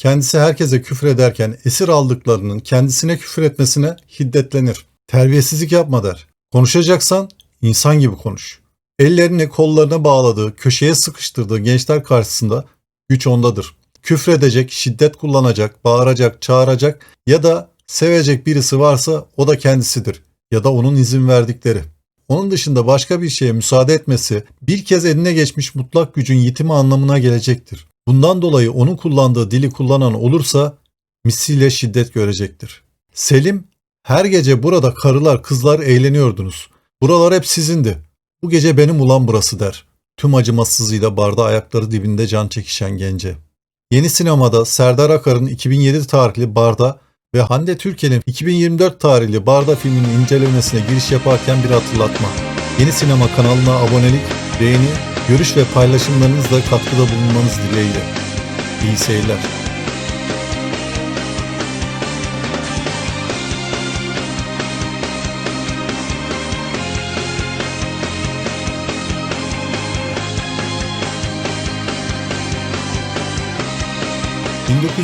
Kendisi herkese küfür ederken esir aldıklarının kendisine küfür etmesine hiddetlenir. Terbiyesizlik yapma der. Konuşacaksan insan gibi konuş. Ellerini kollarına bağladığı, köşeye sıkıştırdığı gençler karşısında güç ondadır. Küfredecek, şiddet kullanacak, bağıracak, çağıracak ya da sevecek birisi varsa o da kendisidir ya da onun izin verdikleri. Onun dışında başka bir şeye müsaade etmesi bir kez eline geçmiş mutlak gücün yitimi anlamına gelecektir. Bundan dolayı onun kullandığı dili kullanan olursa misliyle şiddet görecektir. Selim, her gece burada karılar kızlar eğleniyordunuz. Buralar hep sizindi. Bu gece benim ulan burası der. Tüm acımasızlığıyla barda ayakları dibinde can çekişen gence. Yeni sinemada Serdar Akar'ın 2007 tarihli Barda ve Hande Türkel'in 2024 tarihli Barda filminin incelemesine giriş yaparken bir hatırlatma. Yeni Sinema kanalına abonelik, beğeni, görüş ve paylaşımlarınızla katkıda bulunmanız dileğiyle. İyi seyirler.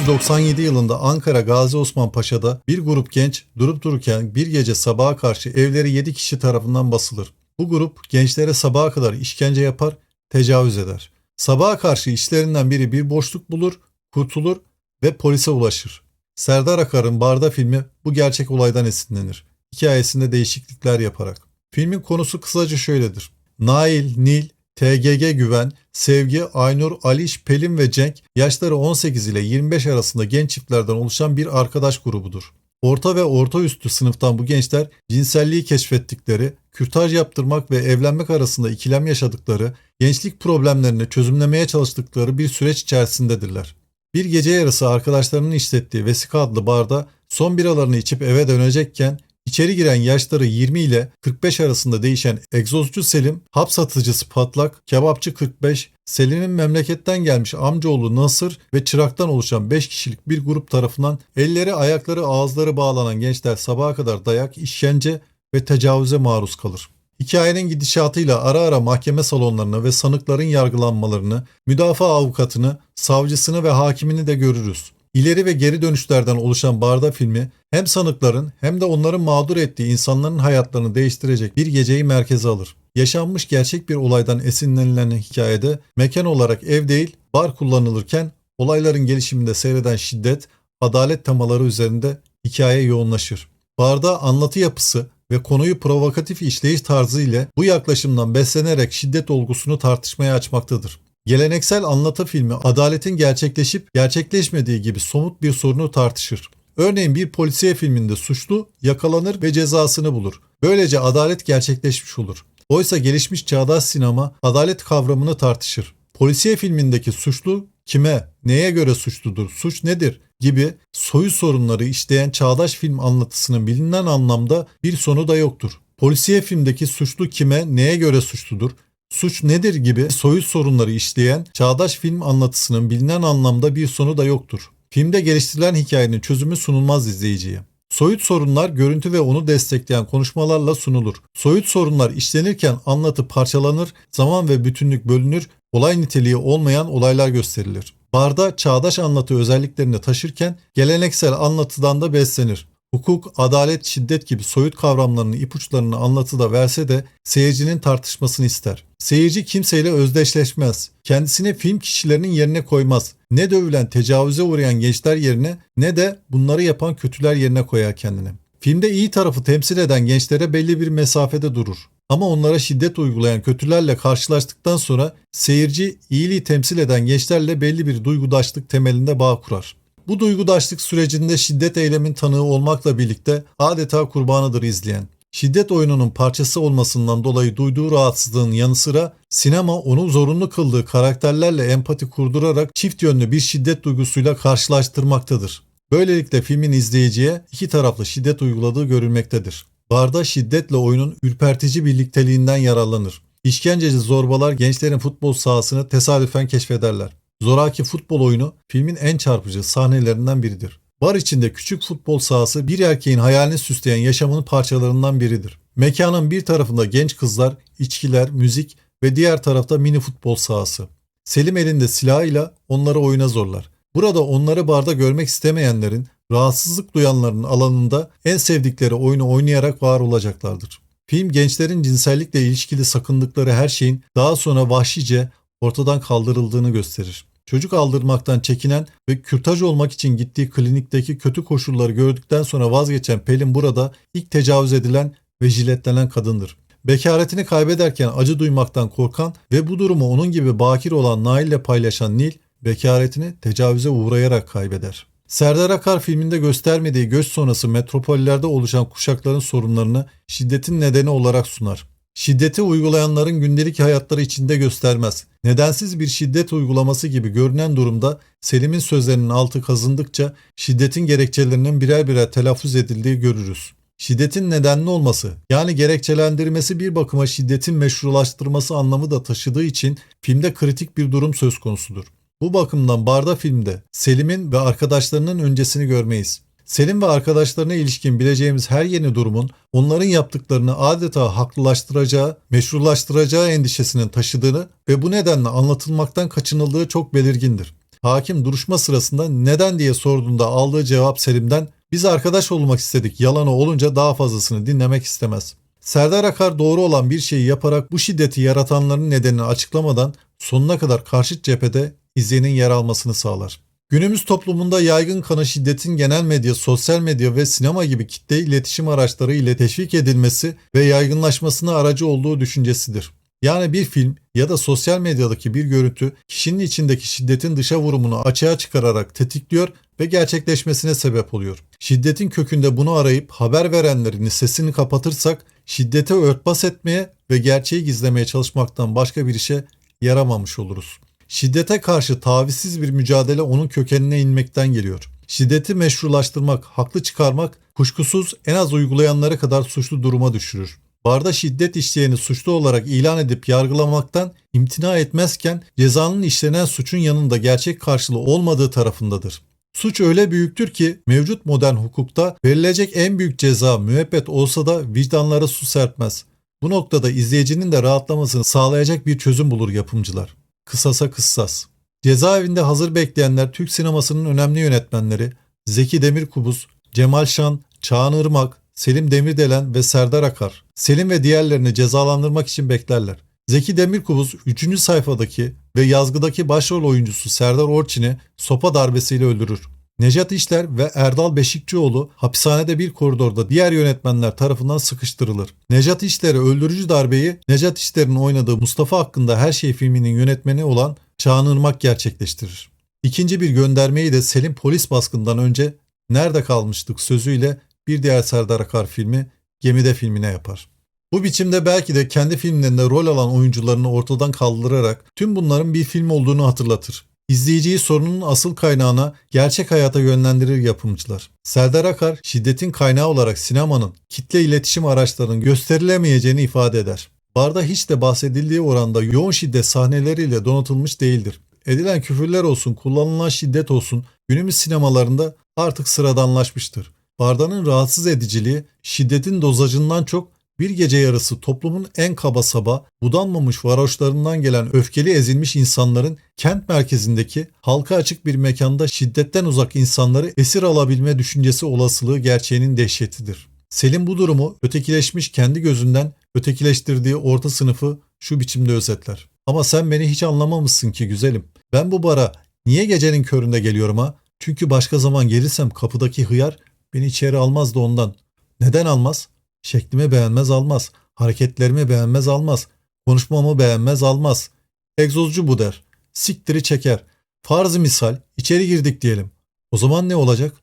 ...1997 yılında Ankara Gazi Osman Paşa'da bir grup genç durup dururken bir gece sabaha karşı evleri 7 kişi tarafından basılır. Bu grup gençlere sabaha kadar işkence yapar, tecavüz eder. Sabaha karşı işlerinden biri bir boşluk bulur, kurtulur ve polise ulaşır. Serdar Akar'ın Barda filmi bu gerçek olaydan esinlenir. Hikayesinde değişiklikler yaparak. Filmin konusu kısaca şöyledir. Nail, Nil, TGG Güven, Sevgi, Aynur, Aliş, Pelin ve Cenk yaşları 18 ile 25 arasında genç çiftlerden oluşan bir arkadaş grubudur. Orta ve orta üstü sınıftan bu gençler cinselliği keşfettikleri, kürtaj yaptırmak ve evlenmek arasında ikilem yaşadıkları, gençlik problemlerini çözümlemeye çalıştıkları bir süreç içerisindedirler. Bir gece yarısı arkadaşlarının işlettiği Vesika adlı barda son biralarını içip eve dönecekken İçeri giren yaşları 20 ile 45 arasında değişen egzozcu Selim, hap satıcısı Patlak, kebapçı 45, Selim'in memleketten gelmiş amcaoğlu Nasır ve çıraktan oluşan 5 kişilik bir grup tarafından elleri ayakları ağızları bağlanan gençler sabaha kadar dayak, işkence ve tecavüze maruz kalır. Hikayenin gidişatıyla ara ara mahkeme salonlarını ve sanıkların yargılanmalarını, müdafaa avukatını, savcısını ve hakimini de görürüz. İleri ve geri dönüşlerden oluşan Barda filmi hem sanıkların hem de onların mağdur ettiği insanların hayatlarını değiştirecek bir geceyi merkeze alır. Yaşanmış gerçek bir olaydan esinlenilen hikayede mekan olarak ev değil bar kullanılırken olayların gelişiminde seyreden şiddet, adalet temaları üzerinde hikaye yoğunlaşır. Barda anlatı yapısı ve konuyu provokatif işleyiş tarzı ile bu yaklaşımdan beslenerek şiddet olgusunu tartışmaya açmaktadır. Geleneksel anlatı filmi adaletin gerçekleşip gerçekleşmediği gibi somut bir sorunu tartışır. Örneğin bir polisiye filminde suçlu yakalanır ve cezasını bulur. Böylece adalet gerçekleşmiş olur. Oysa gelişmiş çağdaş sinema adalet kavramını tartışır. Polisiye filmindeki suçlu kime, neye göre suçludur, suç nedir gibi soyu sorunları işleyen çağdaş film anlatısının bilinen anlamda bir sonu da yoktur. Polisiye filmdeki suçlu kime, neye göre suçludur, suç nedir gibi soyut sorunları işleyen çağdaş film anlatısının bilinen anlamda bir sonu da yoktur. Filmde geliştirilen hikayenin çözümü sunulmaz izleyiciye. Soyut sorunlar görüntü ve onu destekleyen konuşmalarla sunulur. Soyut sorunlar işlenirken anlatı parçalanır, zaman ve bütünlük bölünür, olay niteliği olmayan olaylar gösterilir. Barda çağdaş anlatı özelliklerini taşırken geleneksel anlatıdan da beslenir. Hukuk, adalet, şiddet gibi soyut kavramlarının ipuçlarını anlatıda verse de seyircinin tartışmasını ister. Seyirci kimseyle özdeşleşmez. Kendisini film kişilerinin yerine koymaz. Ne dövülen, tecavüze uğrayan gençler yerine ne de bunları yapan kötüler yerine koyar kendini. Filmde iyi tarafı temsil eden gençlere belli bir mesafede durur. Ama onlara şiddet uygulayan kötülerle karşılaştıktan sonra seyirci iyiliği temsil eden gençlerle belli bir duygudaşlık temelinde bağ kurar. Bu duygudaşlık sürecinde şiddet eylemin tanığı olmakla birlikte adeta kurbanıdır izleyen. Şiddet oyununun parçası olmasından dolayı duyduğu rahatsızlığın yanı sıra sinema onu zorunlu kıldığı karakterlerle empati kurdurarak çift yönlü bir şiddet duygusuyla karşılaştırmaktadır. Böylelikle filmin izleyiciye iki taraflı şiddet uyguladığı görülmektedir. Barda şiddetle oyunun ürpertici birlikteliğinden yararlanır. İşkenceci zorbalar gençlerin futbol sahasını tesadüfen keşfederler. Zoraki futbol oyunu filmin en çarpıcı sahnelerinden biridir. Bar içinde küçük futbol sahası bir erkeğin hayalini süsleyen yaşamının parçalarından biridir. Mekanın bir tarafında genç kızlar, içkiler, müzik ve diğer tarafta mini futbol sahası. Selim elinde silahıyla onları oyuna zorlar. Burada onları barda görmek istemeyenlerin, rahatsızlık duyanların alanında en sevdikleri oyunu oynayarak var olacaklardır. Film gençlerin cinsellikle ilişkili sakındıkları her şeyin daha sonra vahşice ortadan kaldırıldığını gösterir. Çocuk aldırmaktan çekinen ve kürtaj olmak için gittiği klinikteki kötü koşulları gördükten sonra vazgeçen Pelin burada ilk tecavüz edilen ve jiletlenen kadındır. Bekaretini kaybederken acı duymaktan korkan ve bu durumu onun gibi bakir olan Nail ile paylaşan Nil, bekaretini tecavüze uğrayarak kaybeder. Serdar Akar filminde göstermediği göç sonrası metropollerde oluşan kuşakların sorunlarını şiddetin nedeni olarak sunar. Şiddeti uygulayanların gündelik hayatları içinde göstermez. Nedensiz bir şiddet uygulaması gibi görünen durumda Selim'in sözlerinin altı kazındıkça şiddetin gerekçelerinin birer birer telaffuz edildiği görürüz. Şiddetin nedenli olması yani gerekçelendirmesi bir bakıma şiddetin meşrulaştırması anlamı da taşıdığı için filmde kritik bir durum söz konusudur. Bu bakımdan Barda filmde Selim'in ve arkadaşlarının öncesini görmeyiz. Selim ve arkadaşlarına ilişkin bileceğimiz her yeni durumun onların yaptıklarını adeta haklılaştıracağı, meşrulaştıracağı endişesinin taşıdığını ve bu nedenle anlatılmaktan kaçınıldığı çok belirgindir. Hakim duruşma sırasında neden diye sorduğunda aldığı cevap Selim'den biz arkadaş olmak istedik yalanı olunca daha fazlasını dinlemek istemez. Serdar Akar doğru olan bir şeyi yaparak bu şiddeti yaratanların nedenini açıklamadan sonuna kadar karşıt cephede izleyenin yer almasını sağlar. Günümüz toplumunda yaygın kanı şiddetin genel medya, sosyal medya ve sinema gibi kitle iletişim araçları ile teşvik edilmesi ve yaygınlaşmasına aracı olduğu düşüncesidir. Yani bir film ya da sosyal medyadaki bir görüntü kişinin içindeki şiddetin dışa vurumunu açığa çıkararak tetikliyor ve gerçekleşmesine sebep oluyor. Şiddetin kökünde bunu arayıp haber verenlerin sesini kapatırsak şiddete örtbas etmeye ve gerçeği gizlemeye çalışmaktan başka bir işe yaramamış oluruz. Şiddete karşı tavizsiz bir mücadele onun kökenine inmekten geliyor. Şiddeti meşrulaştırmak, haklı çıkarmak kuşkusuz en az uygulayanları kadar suçlu duruma düşürür. Barda şiddet işleyeni suçlu olarak ilan edip yargılamaktan imtina etmezken cezanın işlenen suçun yanında gerçek karşılığı olmadığı tarafındadır. Suç öyle büyüktür ki mevcut modern hukukta verilecek en büyük ceza müebbet olsa da vicdanlara su serpmez. Bu noktada izleyicinin de rahatlamasını sağlayacak bir çözüm bulur yapımcılar. Kısasa kıssas. Cezaevinde hazır bekleyenler Türk sinemasının önemli yönetmenleri Zeki Demirkubuz, Cemal Şan, Çağan Irmak, Selim Demirdelen ve Serdar Akar. Selim ve diğerlerini cezalandırmak için beklerler. Zeki Demirkubuz 3. sayfadaki ve yazgıdaki başrol oyuncusu Serdar Orçin'i sopa darbesiyle öldürür. Nejat İşler ve Erdal Beşikçioğlu hapishanede bir koridorda diğer yönetmenler tarafından sıkıştırılır. Nejat İşler'e öldürücü darbeyi Nejat İşler'in oynadığı Mustafa hakkında her şey filminin yönetmeni olan Çağan Irmak gerçekleştirir. İkinci bir göndermeyi de Selim polis baskından önce Nerede kalmıştık sözüyle bir diğer Serdar Akar filmi Gemide filmine yapar. Bu biçimde belki de kendi filmlerinde rol alan oyuncularını ortadan kaldırarak tüm bunların bir film olduğunu hatırlatır. İzleyiciyi sorunun asıl kaynağına gerçek hayata yönlendirir yapımcılar. Serdar Akar şiddetin kaynağı olarak sinemanın kitle iletişim araçlarının gösterilemeyeceğini ifade eder. Barda hiç de bahsedildiği oranda yoğun şiddet sahneleriyle donatılmış değildir. Edilen küfürler olsun, kullanılan şiddet olsun günümüz sinemalarında artık sıradanlaşmıştır. Bardanın rahatsız ediciliği şiddetin dozajından çok bir gece yarısı toplumun en kaba saba, budanmamış varoşlarından gelen öfkeli ezilmiş insanların kent merkezindeki halka açık bir mekanda şiddetten uzak insanları esir alabilme düşüncesi olasılığı gerçeğinin dehşetidir. Selim bu durumu ötekileşmiş kendi gözünden ötekileştirdiği orta sınıfı şu biçimde özetler. Ama sen beni hiç anlamamışsın ki güzelim. Ben bu bara niye gecenin köründe geliyorum ha? Çünkü başka zaman gelirsem kapıdaki hıyar beni içeri almaz da ondan. Neden almaz? Şeklimi beğenmez almaz. Hareketlerimi beğenmez almaz. Konuşmamı beğenmez almaz. Egzozcu bu der. Siktiri çeker. Farz misal içeri girdik diyelim. O zaman ne olacak?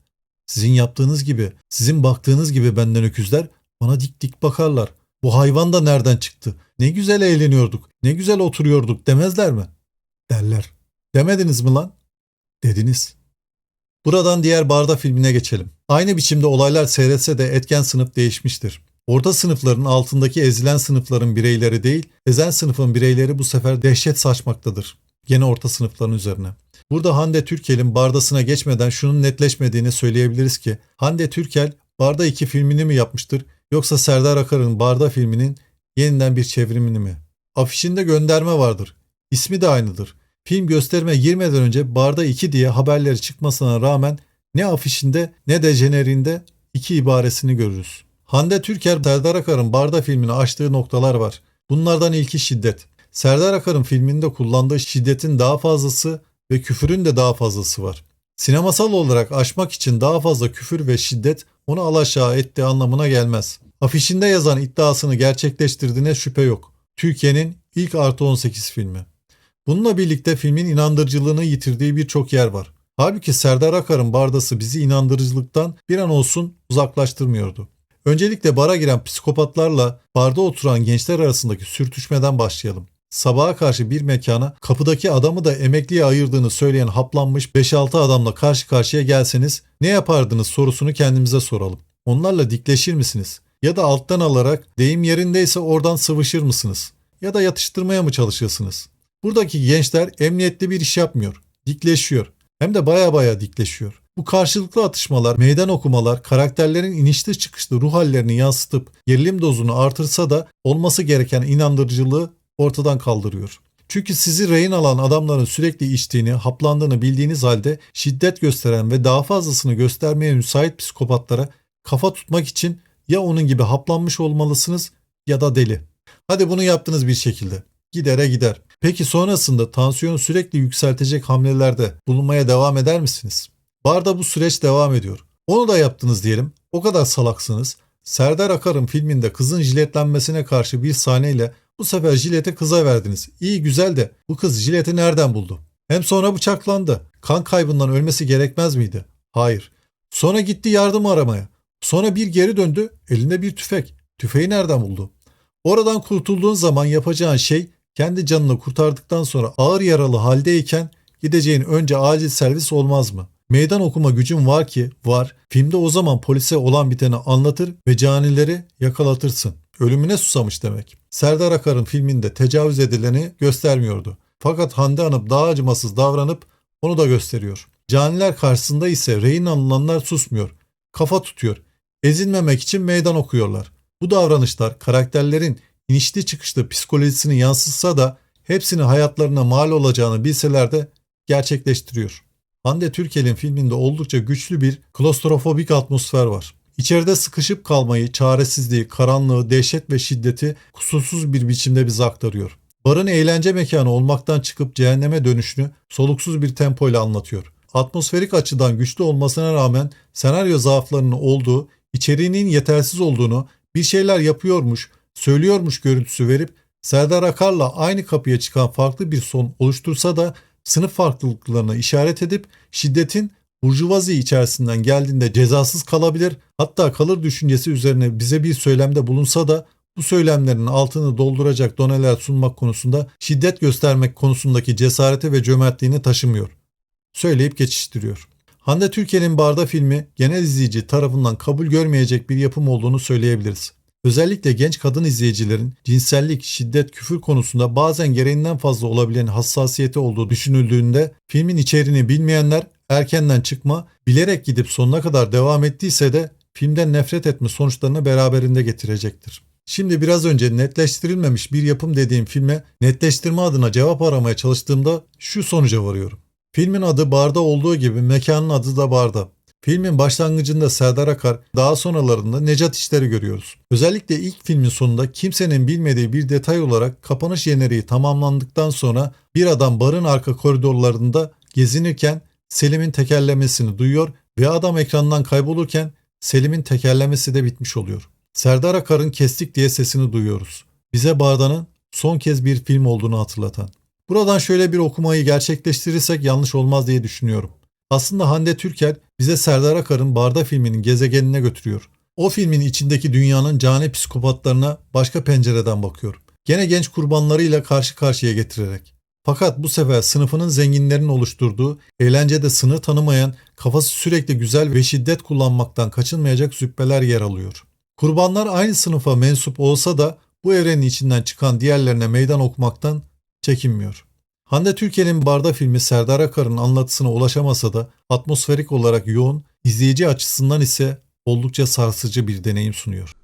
Sizin yaptığınız gibi, sizin baktığınız gibi benden öküzler bana dik dik bakarlar. Bu hayvan da nereden çıktı? Ne güzel eğleniyorduk, ne güzel oturuyorduk demezler mi? Derler. Demediniz mi lan? Dediniz. Buradan diğer barda filmine geçelim. Aynı biçimde olaylar seyretse de etken sınıf değişmiştir. Orta sınıfların altındaki ezilen sınıfların bireyleri değil, ezen sınıfın bireyleri bu sefer dehşet saçmaktadır. Gene orta sınıfların üzerine. Burada Hande Türkel'in Bardasına geçmeden şunun netleşmediğini söyleyebiliriz ki Hande Türkel Barda 2 filmini mi yapmıştır yoksa Serdar Akar'ın Barda filminin yeniden bir çevrimini mi? Afişinde gönderme vardır. İsmi de aynıdır. Film gösterime girmeden önce Barda 2 diye haberleri çıkmasına rağmen ne afişinde ne de jeneriğinde iki ibaresini görürüz. Hande Türker Serdar Akar'ın Barda filmini açtığı noktalar var. Bunlardan ilki şiddet. Serdar Akar'ın filminde kullandığı şiddetin daha fazlası ve küfürün de daha fazlası var. Sinemasal olarak aşmak için daha fazla küfür ve şiddet onu alaşağı ettiği anlamına gelmez. Afişinde yazan iddiasını gerçekleştirdiğine şüphe yok. Türkiye'nin ilk artı 18 filmi. Bununla birlikte filmin inandırıcılığını yitirdiği birçok yer var. Halbuki Serdar Akar'ın bardası bizi inandırıcılıktan bir an olsun uzaklaştırmıyordu. Öncelikle bara giren psikopatlarla barda oturan gençler arasındaki sürtüşmeden başlayalım. Sabaha karşı bir mekana kapıdaki adamı da emekliye ayırdığını söyleyen haplanmış 5-6 adamla karşı karşıya gelseniz ne yapardınız sorusunu kendimize soralım. Onlarla dikleşir misiniz? Ya da alttan alarak deyim yerindeyse oradan sıvışır mısınız? Ya da yatıştırmaya mı çalışırsınız? Buradaki gençler emniyetli bir iş yapmıyor. Dikleşiyor. Hem de baya baya dikleşiyor. Bu karşılıklı atışmalar, meydan okumalar karakterlerin inişli çıkışlı ruh hallerini yansıtıp gerilim dozunu artırsa da olması gereken inandırıcılığı ortadan kaldırıyor. Çünkü sizi rehin alan adamların sürekli içtiğini, haplandığını bildiğiniz halde şiddet gösteren ve daha fazlasını göstermeye müsait psikopatlara kafa tutmak için ya onun gibi haplanmış olmalısınız ya da deli. Hadi bunu yaptınız bir şekilde. Gidere gider. Peki sonrasında tansiyonu sürekli yükseltecek hamlelerde bulunmaya devam eder misiniz? Barda bu süreç devam ediyor. Onu da yaptınız diyelim. O kadar salaksınız. Serdar Akar'ın filminde kızın jiletlenmesine karşı bir sahneyle bu sefer jileti kıza verdiniz. İyi güzel de bu kız jileti nereden buldu? Hem sonra bıçaklandı. Kan kaybından ölmesi gerekmez miydi? Hayır. Sonra gitti yardım aramaya. Sonra bir geri döndü. Elinde bir tüfek. Tüfeği nereden buldu? Oradan kurtulduğun zaman yapacağın şey kendi canını kurtardıktan sonra ağır yaralı haldeyken gideceğin önce acil servis olmaz mı? Meydan okuma gücün var ki var. Filmde o zaman polise olan biteni anlatır ve canileri yakalatırsın. Ölümüne susamış demek. Serdar Akar'ın filminde tecavüz edileni göstermiyordu. Fakat Hande Hanım daha acımasız davranıp onu da gösteriyor. Caniler karşısında ise rehin alınanlar susmuyor. Kafa tutuyor. Ezilmemek için meydan okuyorlar. Bu davranışlar karakterlerin inişli çıkışlı psikolojisini yansıtsa da hepsini hayatlarına mal olacağını bilseler de gerçekleştiriyor. Hande Türkel'in filminde oldukça güçlü bir klostrofobik atmosfer var. İçeride sıkışıp kalmayı, çaresizliği, karanlığı, dehşet ve şiddeti kusursuz bir biçimde bize aktarıyor. Barın eğlence mekanı olmaktan çıkıp cehenneme dönüşünü soluksuz bir tempoyla anlatıyor. Atmosferik açıdan güçlü olmasına rağmen senaryo zaaflarının olduğu, içeriğinin yetersiz olduğunu, bir şeyler yapıyormuş, söylüyormuş görüntüsü verip Serdar Akar'la aynı kapıya çıkan farklı bir son oluştursa da sınıf farklılıklarına işaret edip şiddetin burjuvazi içerisinden geldiğinde cezasız kalabilir hatta kalır düşüncesi üzerine bize bir söylemde bulunsa da bu söylemlerin altını dolduracak doneler sunmak konusunda şiddet göstermek konusundaki cesareti ve cömertliğini taşımıyor. Söyleyip geçiştiriyor. Hande Türkiye'nin Barda filmi genel izleyici tarafından kabul görmeyecek bir yapım olduğunu söyleyebiliriz. Özellikle genç kadın izleyicilerin cinsellik, şiddet, küfür konusunda bazen gereğinden fazla olabilen hassasiyeti olduğu düşünüldüğünde filmin içeriğini bilmeyenler erkenden çıkma, bilerek gidip sonuna kadar devam ettiyse de filmden nefret etme sonuçlarını beraberinde getirecektir. Şimdi biraz önce netleştirilmemiş bir yapım dediğim filme netleştirme adına cevap aramaya çalıştığımda şu sonuca varıyorum. Filmin adı Barda olduğu gibi mekanın adı da Barda. Filmin başlangıcında Serdar Akar, daha sonralarında Necat İşler'i görüyoruz. Özellikle ilk filmin sonunda kimsenin bilmediği bir detay olarak kapanış jeneriği tamamlandıktan sonra bir adam barın arka koridorlarında gezinirken Selim'in tekerlemesini duyuyor ve adam ekrandan kaybolurken Selim'in tekerlemesi de bitmiş oluyor. Serdar Akar'ın kestik diye sesini duyuyoruz. Bize Barda'nın son kez bir film olduğunu hatırlatan. Buradan şöyle bir okumayı gerçekleştirirsek yanlış olmaz diye düşünüyorum. Aslında Hande Türker bize Serdar Akar'ın Barda filminin gezegenine götürüyor. O filmin içindeki dünyanın cani psikopatlarına başka pencereden bakıyor. Gene genç kurbanlarıyla karşı karşıya getirerek. Fakat bu sefer sınıfının zenginlerin oluşturduğu, eğlencede sınır tanımayan, kafası sürekli güzel ve şiddet kullanmaktan kaçınmayacak züppeler yer alıyor. Kurbanlar aynı sınıfa mensup olsa da bu evrenin içinden çıkan diğerlerine meydan okumaktan çekinmiyor. Hande Türkiye'nin Barda filmi Serdar Akar'ın anlatısına ulaşamasa da atmosferik olarak yoğun, izleyici açısından ise oldukça sarsıcı bir deneyim sunuyor.